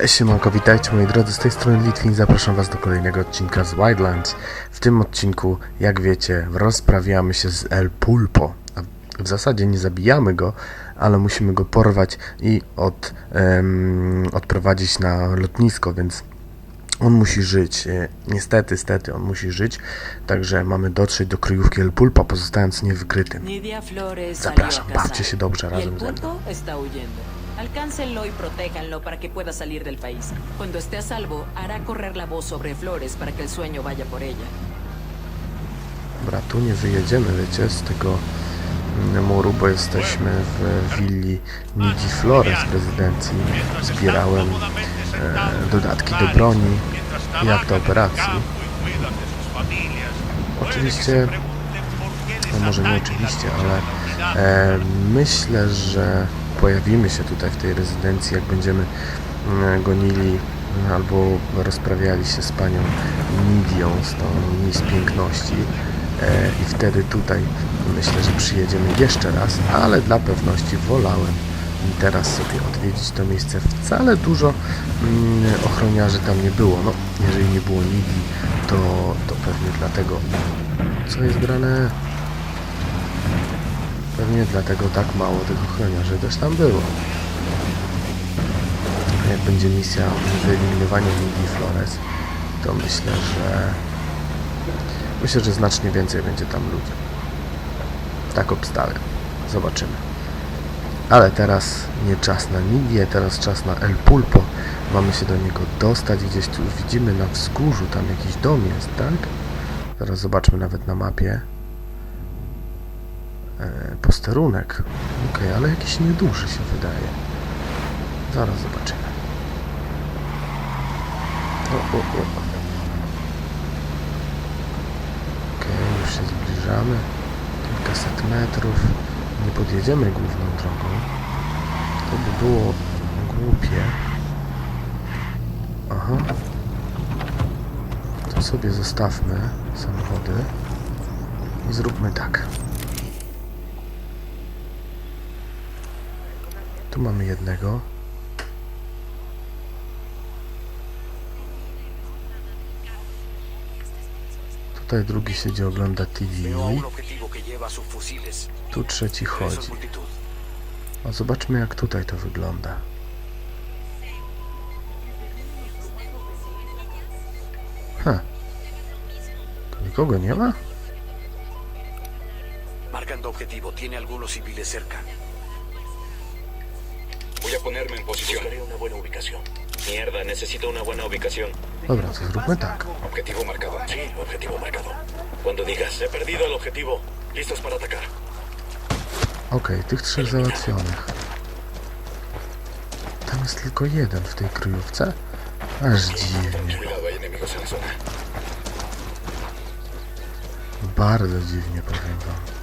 Cześć siemanko, witajcie moi drodzy, z tej strony Litwin, zapraszam was do kolejnego odcinka z Wildlands. W tym odcinku, jak wiecie, rozprawiamy się z El Pulpo. W zasadzie nie zabijamy go, ale musimy go porwać i od, em, odprowadzić na lotnisko, więc on musi żyć. E, Niestety, stety, on musi żyć, także mamy dotrzeć do kryjówki El Pulpo, pozostając niewykrytym. Zapraszam, bawcie się dobrze y razem ze mną. Alcáncenlo y protéjanlo para que pueda salir del país. Cuando esté a salvo, hará correr la voz sobre Flores para que el sueño vaya por ella. Dobra, tu nie wyjedziemy, wiecie, z tego mm, muru, bo jesteśmy w willi Nidi Flores prezydencji. Zbierałem e, dodatki do broni i do operacji. Oczywiście, no może nie oczywiście, ale e, myślę, że pojawimy się tutaj w tej rezydencji, jak będziemy mm, gonili mm, albo rozprawiali się z panią Nidią, z tą Miss Piękności e, i wtedy tutaj myślę, że przyjedziemy jeszcze raz, ale dla pewności wolałem teraz sobie odwiedzić to miejsce. Wcale dużo mm, ochroniarzy tam nie było. No, jeżeli nie było Nidii, to, to pewnie dlatego. Co jest grane? Pewnie dlatego tak mało tych ochroniarzy też tam było. Jak będzie misja wyeliminowania Nidii Flores, to myślę, że myślę, że znacznie więcej będzie tam ludzi. Tak obstawiam. Zobaczymy. Ale teraz nie czas na Nidię, teraz czas na El Pulpo. Mamy się do niego dostać. Gdzieś tu widzimy na wzgórzu, tam jakiś dom jest, tak? Zaraz zobaczmy nawet na mapie. E, posterunek. Okej, ale jakiś nieduży się wydaje. Zaraz zobaczymy. O, o, o. Okej, już się zbliżamy. Kilkaset metrów. Nie podjedziemy główną drogą. To by było głupie. Aha. To sobie zostawmy samochody i zróbmy tak. Tu mamy jednego. Tutaj drugi siedzi ogląda TV. Tu trzeci chodzi. A zobaczmy jak tutaj to wygląda. Ha. Tu nikogo nie ma? Marcando objetivo. Tiene algunos civiles cerca. Ponerme en posición. Buscaré una buena ubicación. Mierda, necesito una buena ubicación. Dobra, to zróbmy tak. Objetivo marcado. Sí, objetivo marcado. Cuando digas. He perdido el objetivo. Listos para atacar. Okej, tych trzech załatwionych. Tam jest tylko jeden w tej kryjówce? Aż dziwnie. Bardzo dziwnie powiem wam.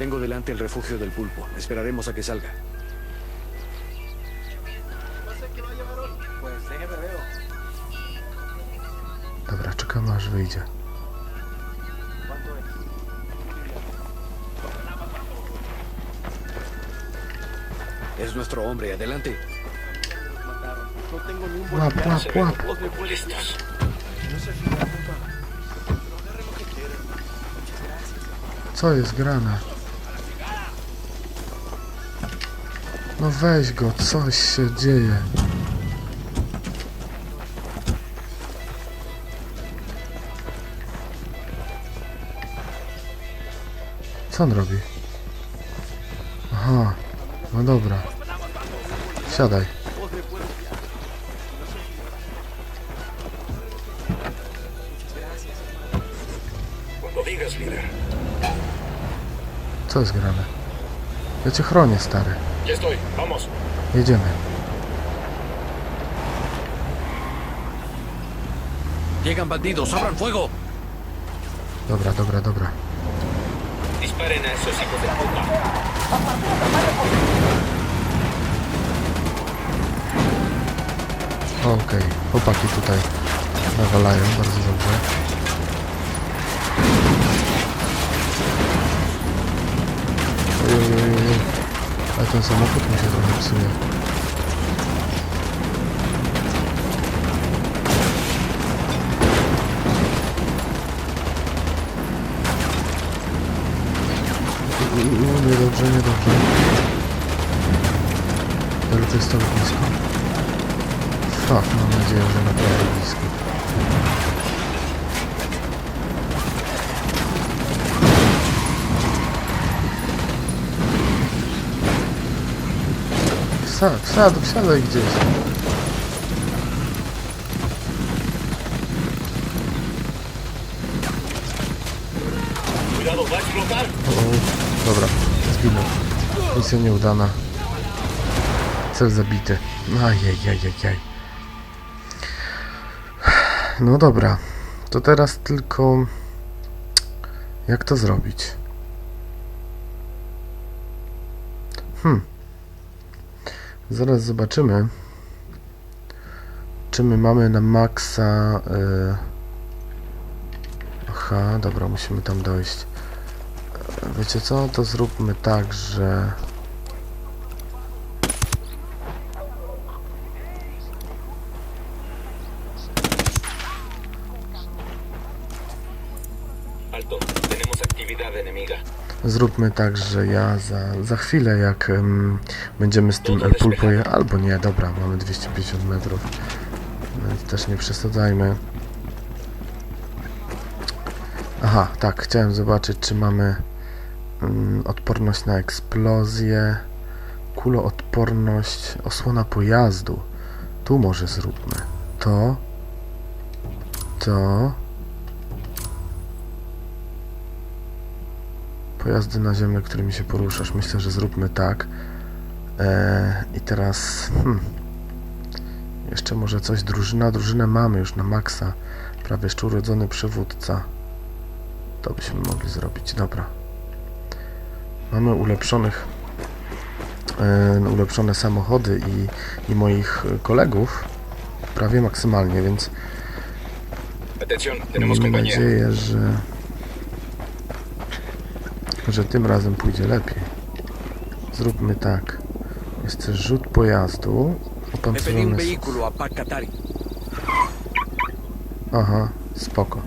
Tengo delante el refugio del pulpo. Esperaremos a que salga. Dobra, czekamy aż wyjdzie. Es nuestro hombre. Adelante. Łap, łap, łap. Listos. Co jest grane? No weź go, coś się dzieje. Co on robi? Aha, no dobra. Siadaj. Co jest grane? Ja cię chronię, stary. Ya estoy. Vamos. Jedziemy. Llegan bandidos. ¡Abran fuego! Dobra, dobra, dobra. Disparen a esos hijos de puta. Okej, chłopaki tutaj nawalają bardzo dobrze. Oj, oj, oj, oj. A ten samochód mi się trochę psuje. No, niedobrze, niedobrze. Ale to jest tak blisko. Fuck, mam nadzieję, że naprawdę blisko. Wsad, wsad, wsiadaj gdzieś. O, dobra, zginął. Misja nieudana. Cel zabity. Ajajajajaj. No dobra, to teraz tylko... Jak to zrobić? Hmm. Zaraz zobaczymy, czy my mamy na maksa... y, Aha, dobra, musimy tam dojść. Wiecie co? To zróbmy tak, że... Zróbmy tak, że ja za, za chwilę, jak em, będziemy z tym El Pulpo je... Albo nie, dobra, mamy 250 metrów. Więc też nie przesadzajmy. Aha, tak, chciałem zobaczyć, czy mamy odporność na eksplozję, kuloodporność, osłona pojazdu. Tu może zróbmy. To, to, Pojazdy naziemne, którymi się poruszasz. Myślę, że zróbmy tak. Eee, I teraz... Hmm, jeszcze może coś. Drużyna. Drużynę mamy już na maksa. Prawie jeszcze urodzony przywódca. To byśmy mogli zrobić. Dobra. Mamy ulepszonych... E, ulepszone samochody i, i moich kolegów. Prawie maksymalnie, więc Atención, tenemos Miejmy nadzieję, że że tym razem pójdzie lepiej. Zróbmy tak. Jest też rzut pojazdu. Opancerzony... Aha, spoko.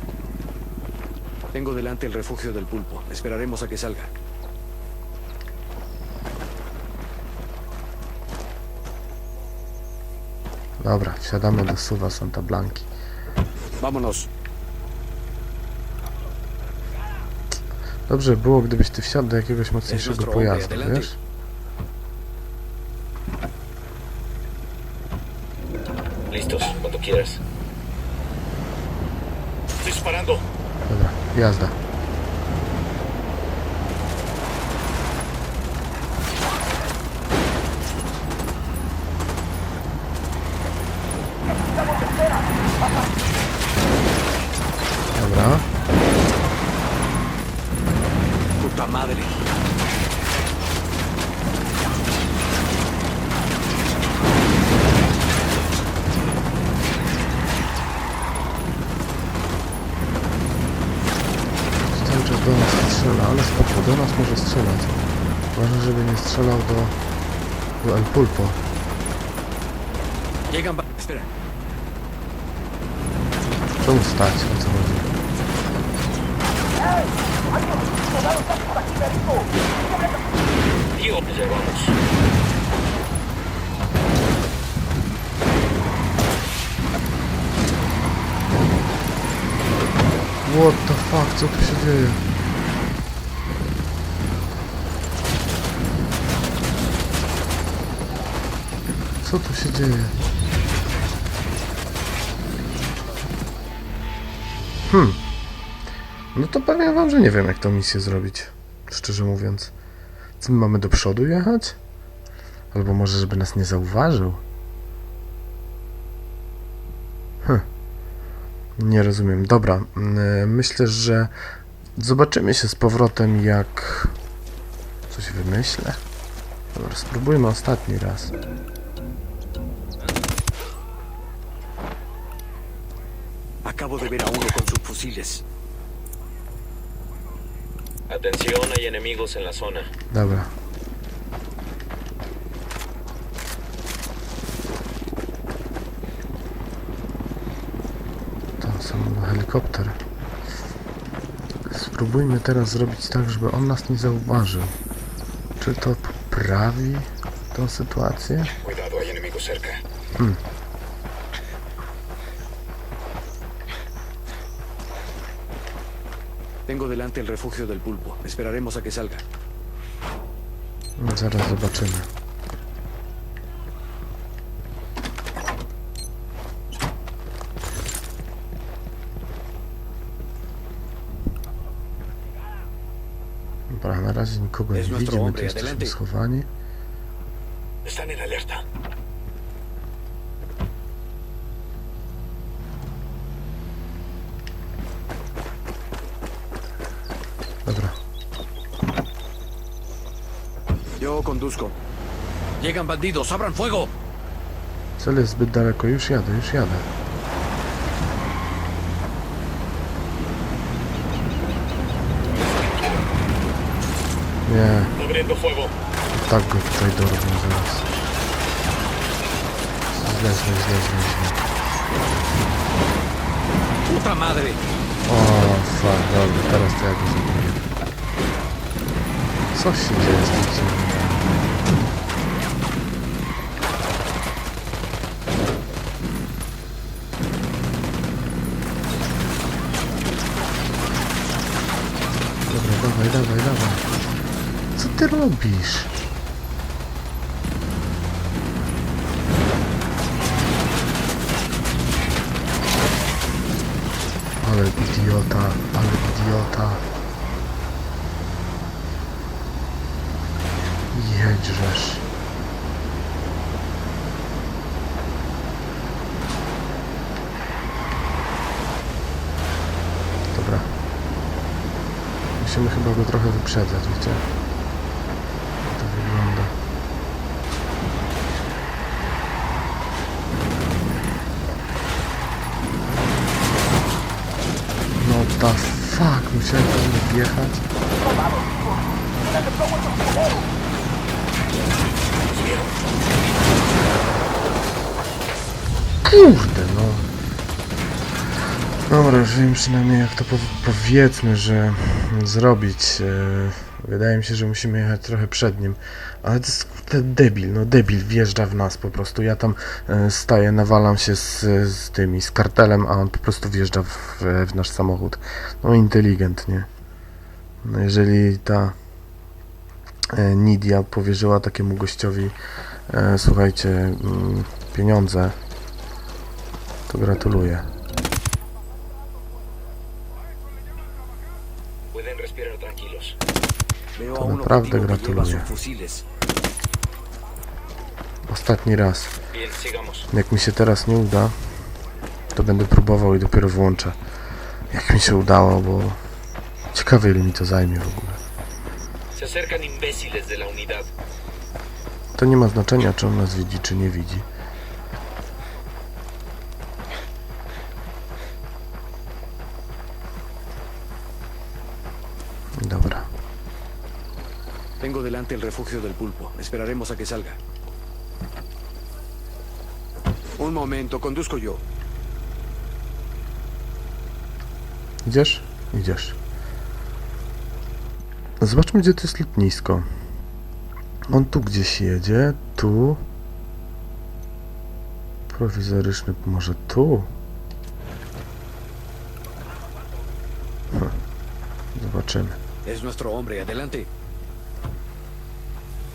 Tengo delante el refugio del pulpo. Esperaremos a que salga. Dobra, wsiadamy do Suwa Santa Blanki. Vámonos. Dobrze by było, gdybyś ty wsiadł do jakiegoś mocniejszego pojazdu, wiesz? Listos, cuando quieras. Disparando. Dobra, jazda. Żeby nie strzelał do, do El Pulpo. Czemu stać? O co chodzi? What the fuck, co tu się dzieje? Co tu się dzieje? Hmm. No to powiem wam, że nie wiem jak tą misję zrobić. Szczerze mówiąc. Co my mamy do przodu jechać? Albo może żeby nas nie zauważył? Hm. Nie rozumiem. Dobra, mm, myślę, że zobaczymy się z powrotem, jak coś wymyślę. Dobra, spróbujmy ostatni raz. Acabo de ver a uno con sus fusiles. Atención, hay enemigos en la zona. Dobra. Tam są helikopter. Spróbujmy teraz zrobić tak, żeby on nas nie zauważył. Czy to poprawi tą sytuację? Cuidado, hay enemigos cerca. Hmm. Tengo delante el refugio del pulpo. Esperaremos a que salga. Zaraz zobaczymy. Dobra, na razie nikogo nie Es nuestro widzimy, hombre, jesteśmy schowani. Yo conduzco. Llegan bandidos, abran fuego. cel jest zbyt daleko, już jadę, już jadę. Nie, Abriendo fuego. tak go tutaj dorwę zaraz. Źle, źle, źle, źle, źle. Puta madre. O, fuck, dobra, teraz to ja go zabiję. Co się dzieje z tym celem? Robisz? Ale idiota, ale idiota. Jedrzesz. Dobra. Musimy chyba go trochę wyprzedzać, wiecie? Jak to wygląda. No the fuck, wjechać. Kurde, no. Dobra, już wiem przynajmniej jak to po, powiedzmy, że zrobić. E, wydaje mi się, że musimy jechać trochę przed nim. Ale to jest kurde debil, no debil wjeżdża w nas po prostu. Ja tam e, staję, nawalam się z, z tymi, z kartelem, a on po prostu wjeżdża w, w nasz samochód. No inteligentnie. Jeżeli ta e, Nidia powierzyła takiemu gościowi, e, słuchajcie, mm, pieniądze, to gratuluję. To naprawdę gratuluję. Ostatni raz. Jak mi się teraz nie uda, to będę próbował i dopiero włączę. Jak mi się udało, bo ciekawe ile mi to zajmie w ogóle. Se acercan imbéciles de la unidad. To nie ma znaczenia, czy on nas widzi, czy nie widzi. Dobra. Tengo delante el refugio del pulpo. Esperaremos a que salga. Un momento, conduzco yo. Idziesz? Idziesz. Zobaczmy, gdzie to jest lotnisko. On tu gdzieś jedzie, tu. Prowizoryczny, może tu? Hm. Zobaczymy. Es nuestro hombre, adelante.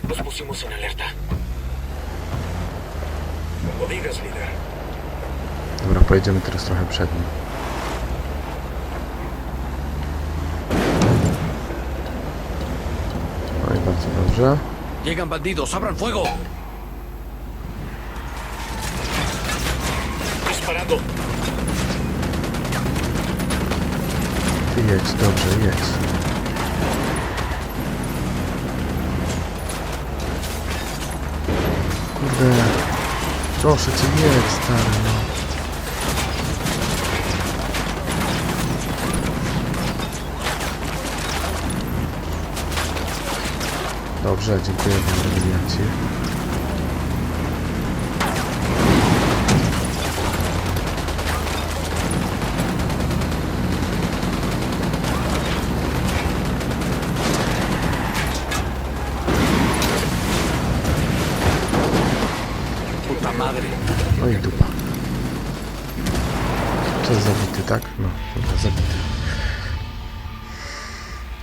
Nos pusimos en alerta. Líder. Dobra, pojedziemy teraz trochę przed nim. No i bardzo dobrze. Llegan bandidos, abran fuego. Disparando. Ty jedź, dobrze, jedź. Kurde. Proszę cię, jedź, stary, no. Dobrze, dziękuję wam policjanci. No i dupa. To jest zabity, tak? No, to zabity.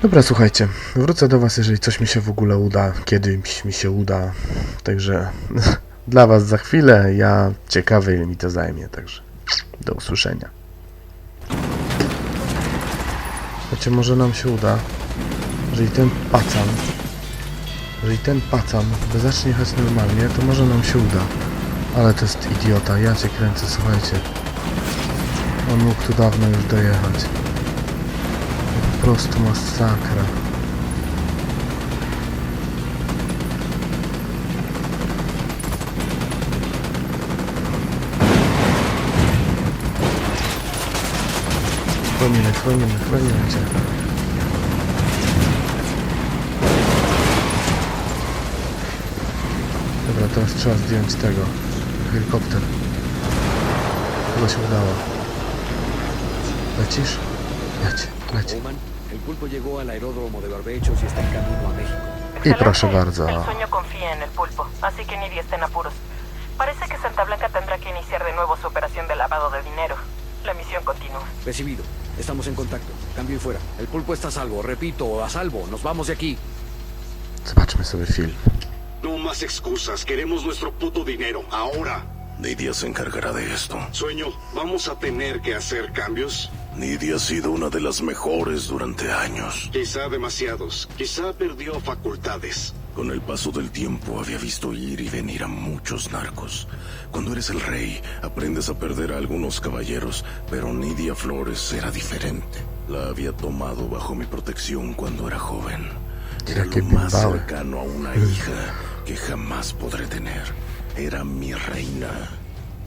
Dobra, słuchajcie, wrócę do Was, jeżeli coś mi się w ogóle uda, kiedyś mi się uda. Także dla Was za chwilę, ja ciekawy ile mi to zajmie, także do usłyszenia. Słuchajcie, może nam się uda, jeżeli ten pacan, jeżeli ten pacan zacznie jechać normalnie, to może nam się uda. Ale to jest idiota, ja cię kręcę, słuchajcie. On mógł tu dawno już dojechać. Prostu masakra. Chronimy, chronimy, chronimy cię. Dobra, teraz trzeba zdjąć tego. Helikopter. Chyba się udało. ¿Lecisz? Leć, leć. El pulpo llegó al aeródromo de Barbechos y está en camino a México. I proszę bardzo. El sueño confía en el pulpo, así que Nidia está en apuros. Parece que Santa Blanca tendrá que iniciar de nuevo su operación de lavado de dinero. La misión continúa. Recibido. Estamos en contacto. Cambio y fuera. El pulpo está a salvo. Repito, a salvo. Nos vamos de aquí. Zobaczmy sobie film. No más excusas, queremos nuestro puto dinero, ahora. Nidia se encargará de esto. Sueño, vamos a tener que hacer cambios. Nidia ha sido una de las mejores durante años. Quizá demasiados, quizá perdió facultades. Con el paso del tiempo había visto ir y venir a muchos narcos. Cuando eres el rey, aprendes a perder a algunos caballeros, pero Nidia Flores era diferente. La había tomado bajo mi protección cuando era joven. Era lo más cercano a una hija que jamás podré tener. Era mi reina.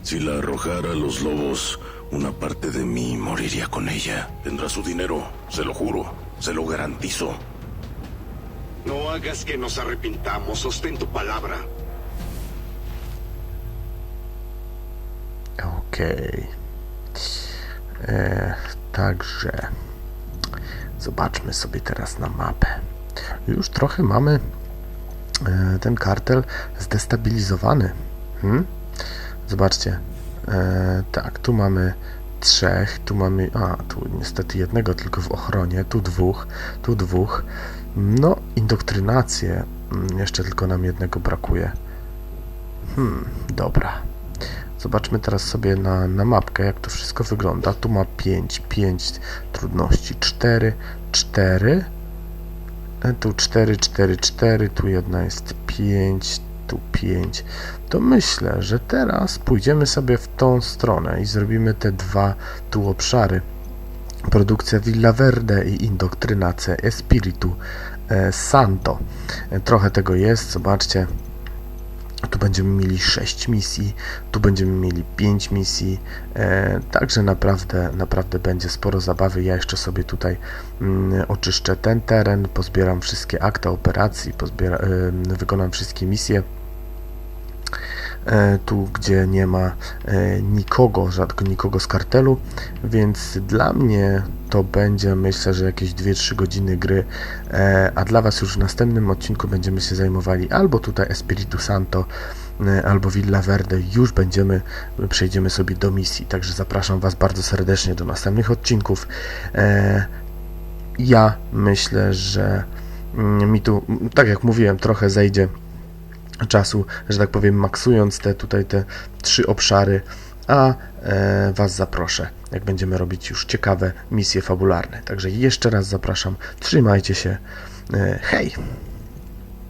Si la arrojara a los lobos, una parte de mí moriría con ella. Tendrá su dinero, se lo juro, se lo garantizo. No hagas que nos arrepintamos, sostén tu palabra. Okej. E, Także zobaczmy sobie teraz na mapę. Już trochę mamy e, ten kartel zdestabilizowany. Hmm? Zobaczcie. E, tak, tu mamy trzech, tu mamy. A, tu niestety jednego tylko w ochronie, tu dwóch, tu dwóch. No, indoktrynację. mm, Jeszcze tylko nam jednego brakuje. Hmm, dobra. Zobaczmy teraz sobie na, na mapkę, jak to wszystko wygląda. Tu ma 5, 5 trudności, 4, 4, e, tu 4, 4, 4, tu jedna jest 5, tu 5. To myślę, że teraz pójdziemy sobie w tą stronę i zrobimy te dwa tu obszary. Produkcja Villa Verde i indoktrynacja Espiritu e, Santo. E, Trochę tego jest, zobaczcie. Tu będziemy mieli 6 misji, tu będziemy mieli 5 misji, e, także naprawdę, naprawdę będzie sporo zabawy. Ja jeszcze sobie tutaj mm, oczyszczę ten teren, pozbieram wszystkie akta operacji, pozbiera, e, wykonam wszystkie misje. E, tu, gdzie nie ma e, nikogo, rzadko nikogo z kartelu, więc dla mnie to będzie myślę, że jakieś 2-3 godziny gry, e, a dla Was już w następnym odcinku będziemy się zajmowali albo tutaj Espiritu Santo, albo Villa Verde, już będziemy, przejdziemy sobie do misji, także zapraszam Was bardzo serdecznie do następnych odcinków. Ja myślę, że mm, mi tu, tak jak mówiłem, trochę zejdzie czasu, że tak powiem, maksując te tutaj te trzy obszary, a e, Was zaproszę, jak będziemy robić już ciekawe misje fabularne. Także jeszcze raz zapraszam, trzymajcie się, e, hej!